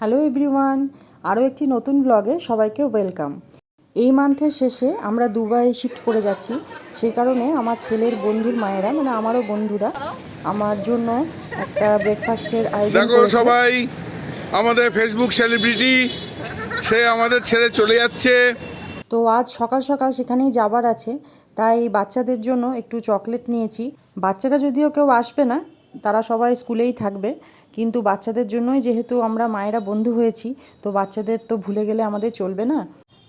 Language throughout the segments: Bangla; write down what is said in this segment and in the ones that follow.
হ্যালো এভরিওয়ান আরও একটি নতুন ব্লগে সবাইকে ওয়েলকাম। এই মান্থের শেষে আমরা দুবাই শিফট করে যাচ্ছি। সে কারণে আমার ছেলের বন্ধুর মায়েরা মানে আমারও বন্ধুরা আমার জন্য একটা ব্রেকফাস্টের আয়োজন দেখো সবাই আমাদের ফেসবুক সেলিব্রিটি সে আমাদের ছেড়ে চলে যাচ্ছে। তো আজ সকাল সকাল সেখানেই যাবার আছে তাই বাচ্চাদের জন্য একটু চকলেট নিয়েছি। বাচ্চারা যদিও কেউ আসবে না তারা সবাই স্কুলেই থাকবে। কিন্তু বাচ্চাদের জন্যই যেহেতু আমরা মায়েরা বন্ধু হয়েছি, তো বাচ্চাদের তো ভুলে গেলে আমাদের চলবে না।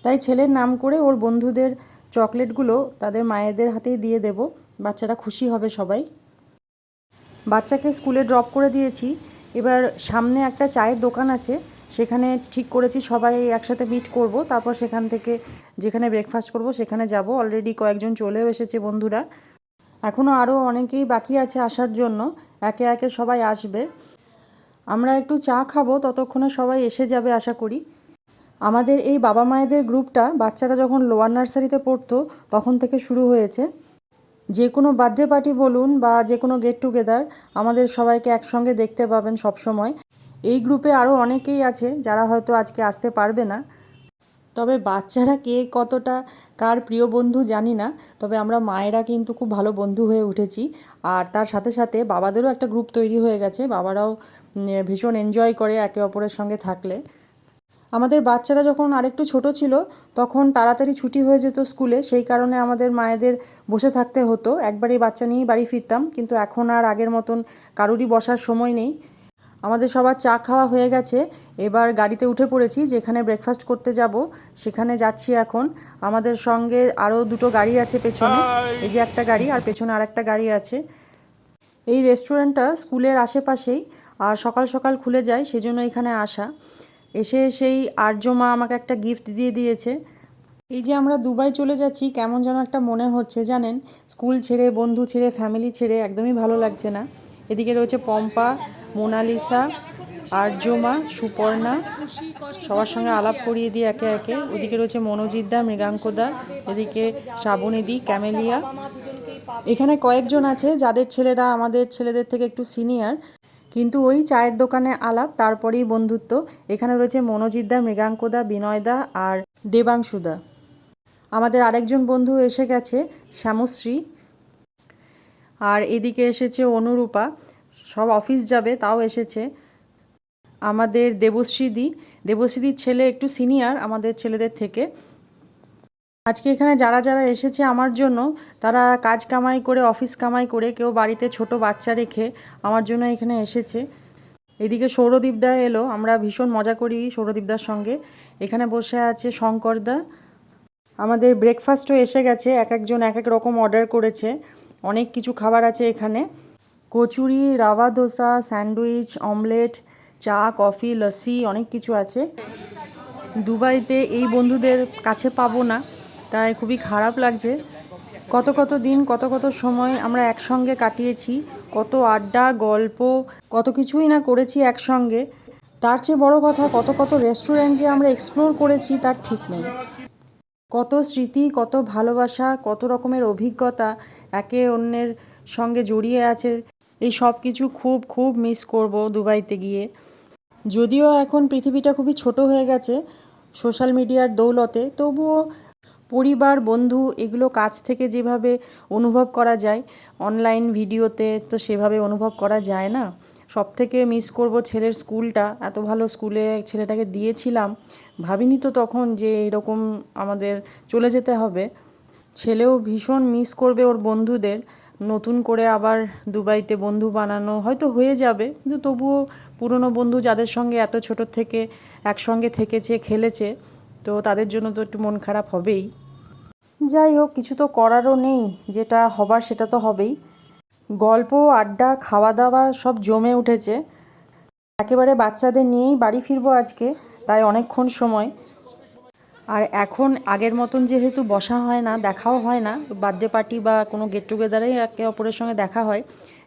তাই ছেলের নাম করে ওর বন্ধুদের চকলেটগুলো তাদের মায়েদের হাতেই দিয়ে দেব। বাচ্চারা খুশি হবে সবাই। বাচ্চাকে স্কুলে ড্রপ করে দিয়েছি। এবার সামনে একটা চায়ের দোকান আছে। সেখানে ঠিক করেছি সবাই একসাথে মিট করব। তারপর সেখান থেকে যেখানে ব্রেকফাস্ট করব, সেখানে যাব। অলরেডি কয়েকজন চলেও এসেছে বন্ধুরা। এখনও আরও অনেকেই বাকি আছে আসার জন্য। একে একে সবাই আসবে। আমরা একটু চা খাব, ততক্ষণে সবাই এসে যাবে আশা করি। আমাদের এই বাবা মায়েদের গ্রুপটা বাচ্চারা যখন লোয়ার নার্সারিতে পড়তো, তখন থেকে শুরু হয়েছে। যে কোনো বার্থডে পার্টি বলুন বা যে কোনো গেট টুগেদার, আমাদের সবাইকে একসঙ্গে দেখতে পাবেন সব সময় এই গ্রুপে আরও অনেকেই আছে যারা হয়তো আজকে আসতে পারবে না। তবে বাচ্চারা কে কতটা, কার প্রিয় বন্ধু জানি না, তবে আমরা মায়েরা কিন্তু খুব ভালো বন্ধু হয়ে উঠেছি। আর তার সাথে সাথে বাবাদেরও একটা গ্রুপ তৈরি হয়ে গেছে, বাবারাও ভীষণ এনজয় করে একে অপরের সঙ্গে থাকলে। আমাদের বাচ্চারা যখন আরেকটু ছোট ছিল, তখন তাড়াতাড়ি ছুটি হয়ে যেত স্কুলে, সেই কারণে আমাদের মায়েদের বসে থাকতে হতো। একবারই বাচ্চা নিয়েই বাড়ি ফিরতাম, কিন্তু এখন আর আগের মতন কারুরই বসার সময় নেই। আমাদের সবার চা খাওয়া হয়ে গেছে। এবার গাড়িতে উঠে পড়েছি, যেখানে ব্রেকফাস্ট করতে যাব। সেখানে যাচ্ছি এখন। আমাদের সঙ্গে আরও দুটো গাড়ি আছে পেছনে। এই যে একটা গাড়ি আর পেছনে আর একটা গাড়ি আছে। এই রেস্টুরেন্টটা স্কুলের আশেপাশেই আর সকাল সকাল খুলে যায়, সেজন্য এখানে আসা। এসে সেই আর্য মা আমাকে একটা গিফট দিয়ে দিয়েছে। এই যে আমরা দুবাই চলে যাচ্ছি, কেমন যেন একটা মনে হচ্ছে, জানেন? স্কুল ছেড়ে, বন্ধু ছেড়ে ফ্যামিলি ছেড়ে, একদমই ভালো লাগছে না। এদিকে রয়েছে পম্পা মোনালিসা, আর্যমা, সুপর্ণা সবার সঙ্গে আলাপ করিয়ে দিই একে একে। ওদিকে রয়েছে মনোজিৎদা মৃগাঙ্কদা এদিকে শ্রাবণীদি ক্যামেলিয়া। এখানে কয়েকজন আছে যাদের ছেলেরা আমাদের ছেলেদের থেকে একটু সিনিয়র। কিন্তু ওই চায়ের দোকানে আলাপ, তারপরেই বন্ধুত্ব। এখানে রয়েছে মনোজিৎদা মৃগাঙ্কদা বিনয়দা আর দেবাংশুদা আমাদের আরেকজন বন্ধু এসে গেছে, শ্যামশ্রী। আর এদিকে এসেছে অনুরূপা। সব অফিস যাবে, তাও এসেছে। আমাদের দেবশ্রীদি, দেবশ্রীদির ছেলে একটু সিনিয়র আমাদের ছেলেদের থেকে। আজকে এখানে যারা যারা এসেছে আমার জন্য, তারা কাজ কামাই করে, অফিস কামাই করে, কেউ বাড়িতে ছোট বাচ্চা রেখে আমার জন্য এখানে এসেছে। এদিকে সৌরদীপদা এলো, আমরা ভীষণ মজা করি সৌরদীপদার সঙ্গে। এখানে বসে আছে শঙ্করদা আমাদের ব্রেকফাস্টও এসে গেছে, এক একজন এক এক রকম অর্ডার করেছে। অনেক কিছু খাবার আছে এখানে। কচুরি রাভা দোসা, স্যান্ডউইচ, অমলেট, চা, কফি, লস্যি, অনেক কিছু আছে। দুবাইতে এই বন্ধুদের কাছে পাবো না। তাই খুবই খারাপ লাগছে। কত কত দিন, কত কত সময় আমরা একসঙ্গে কাটিয়েছি। কত আড্ডা, গল্প, কত কিছুই না করেছি একসঙ্গে। তার চেয়ে বড় কথা, কত কত রেস্টুরেন্ট যে আমরা এক্সপ্লোর করেছি, তার ঠিক নেই। কত স্মৃতি, কত ভালোবাসা, কত রকমের অভিজ্ঞতা একে অন্যের সঙ্গে জড়িয়ে আছে। এই সব কিছু খুব খুব মিস করব দুবাইতে গিয়ে। যদিও এখন পৃথিবীটা খুবই ছোট হয়ে গেছে সোশ্যাল মিডিয়ার দৌলতে, তবুও পরিবার, বন্ধু এগুলো কাছ থেকে যেভাবে অনুভব করা যায় অনলাইন ভিডিওতে তো সেভাবে অনুভব করা যায় না। সব থেকে মিস করব ছেলের স্কুলটা, এত ভালো স্কুলে ছেলেটাকে দিয়েছিলাম। ভাবিনি তো তখন যে এরকম আমাদের চলে যেতে হবে। ছেলেও ভীষণ মিস করবে ওর বন্ধুদের। নতুন করে আবার দুবাইতে বন্ধু বানানো হয়তো হয়ে যাবে, কিন্তু তবুও পুরনো বন্ধু যাদের সঙ্গে এত ছোট থেকে একসঙ্গে থেকেছে, খেলেছে, তো তাদের জন্য তো একটু মন খারাপ হবেই। যাই হোক, কিছু তো করারও নেই, যেটা হবার সেটা তো হবেই। গল্প, আড্ডা খাওয়া দাওয়া সব জমে উঠেছে। একেবারে বাচ্চাদের নিয়েই বাড়ি ফিরবো আজকে, তাই অনেকক্ষণ সময়। আর এখন আগের মতন যেহেতু বসা হয় না, দেখাও হয় না, বার্থডে পার্টি বা কোনো গেট টুগেদারেই একে অপরের সঙ্গে দেখা হয়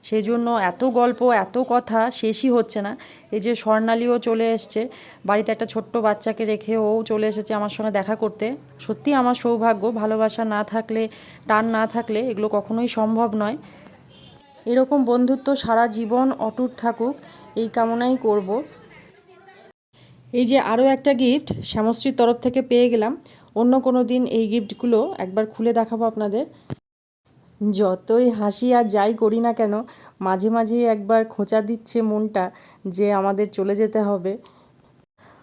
সেই জন্য এত গল্প, এত কথা শেষই হচ্ছে না। এই যে স্বর্ণালীও চলে এসছে, বাড়িতে একটা ছোট্ট বাচ্চাকে রেখে ও চলে এসেছে আমার সঙ্গে দেখা করতে। সত্যি আমার সৌভাগ্য, ভালোবাসা না থাকলে, টান না থাকলে এগুলো কখনোই সম্ভব নয়। এরকম বন্ধুত্ব সারা জীবন অটুট থাকুক, এই কামনাই করব। এই যে আরও একটা গিফট শ্যামশ্রীর তরফ থেকে পেয়ে গেলাম। অন্য কোনো দিন এই গিফটগুলো একবার খুলে দেখাবো আপনাদের। যতই হাসি আর যাই করি না কেন, মাঝে মাঝে একবার খোঁচা দিচ্ছে মনটা যে আমাদের চলে যেতে হবে।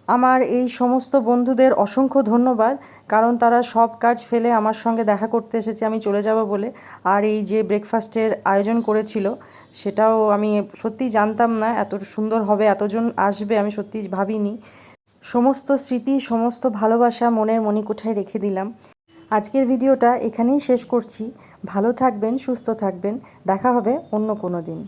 আমার এই সমস্ত বন্ধুদের অসংখ্য ধন্যবাদ, কারণ তারা সব কাজ ফেলে আমার সঙ্গে দেখা করতে এসেছে, আমি চলে যাব বলে। আর এই যে ব্রেকফাস্টের আয়োজন করেছিল, সেটাও আমি সত্যিই জানতাম না, এত সুন্দর হবে, এতজন আসবে আমি সত্যিই ভাবিনি। সমস্ত স্মৃতি, সমস্ত ভালোবাসা মনের মণিকোঠায় রেখে দিলাম। আজকের ভিডিওটা এখানেই শেষ করছি। ভালো থাকবেন, সুস্থ থাকবেন। দেখা হবে অন্য কোনো দিন।